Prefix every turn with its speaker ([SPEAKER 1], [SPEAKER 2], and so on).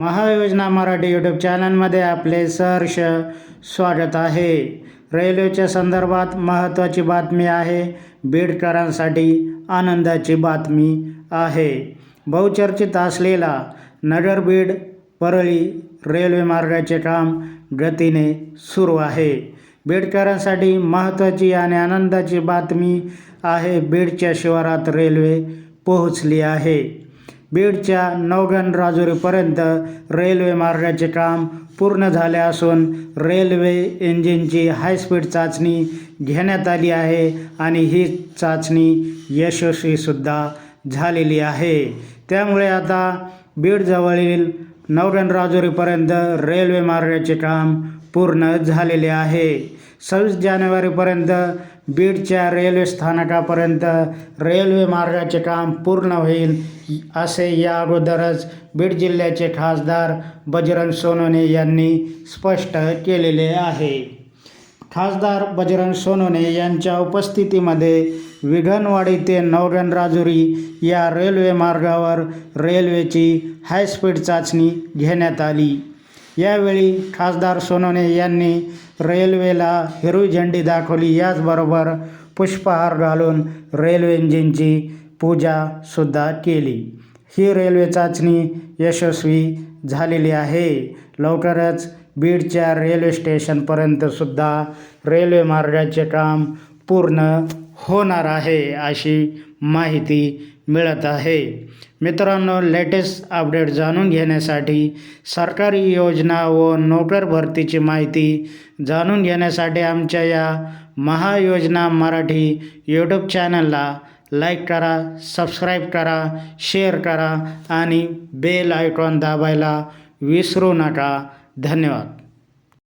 [SPEAKER 1] महायोजना Marathi YouTube चॅनलमध्ये आपले सहर्ष स्वागत आहे. रेल्वेच्या संदर्भात महत्त्वाची बातमी आहे. बीडकरांसाठी आनंदाची बातमी आहे. बहुचर्चित असलेला नगर बीड परळी रेल्वे मार्गाचे काम गतीने सुरू आहे. बीडकरांसाठी महत्त्वाची आणि आनंदाची बातमी आहे. बीडच्या शिवारात रेल्वे पोहोचली आहे. बीडच्या नवगण राजुरीपर्यंत रेल्वे मार्गाचे काम पूर्ण झाले असून रेल्वे इंजिनची हायस्पीड चाचणी घेण्यात आली आहे आणि ही चाचणी यशस्वीसुद्धा झालेली आहे. त्यामुळे आता बीडजवळील नवगण राजुरीपर्यंत रेल्वे मार्गाचे काम पूर्ण झालेले आहे. सव्वीस जानेवारीपर्यंत बीडच्या रेल्वे स्थानकापर्यंत रेल्वे मार्गाचे काम पूर्ण होईल असे या अगोदरच बीड जिल्ह्याचे खासदार बजरंग सोनवणे यांनी स्पष्ट केलेले आहे. खासदार बजरंग सोनवणे यांच्या उपस्थितीमध्ये विघनवाडी ते नवगण राजुरी या रेल्वे मार्गावर रेल्वेची हायस्पीड चाचणी घेण्यात आली. यावेळी खासदार सोनवणे यांनी रेल्वेला हिरवी झेंडी दाखवली. याचबरोबर पुष्पहार घालून रेल्वे इंजिनची पूजासुद्धा केली. ही रेल्वे चाचणी यशस्वी झालेली आहे. लवकरच बीडच्या रेल्वे स्टेशनपर्यंतसुद्धा रेल्वे मार्गाचे काम पूर्ण होणार आहे अशी माहिती मिळत आहे. मित्रांनो लेटेस्ट अपडेट जाणून घेण्यासाठी सरकारी योजना व नोकर भरतीची माहिती जाणून घेण्यासाठी आमच्या या महायोजना मराठी यूट्यूब चॅनलला लाईक करा सबस्क्राईब करा शेअर करा आणि बेल आयकॉन दाबायला विसरू नका. धन्यवाद.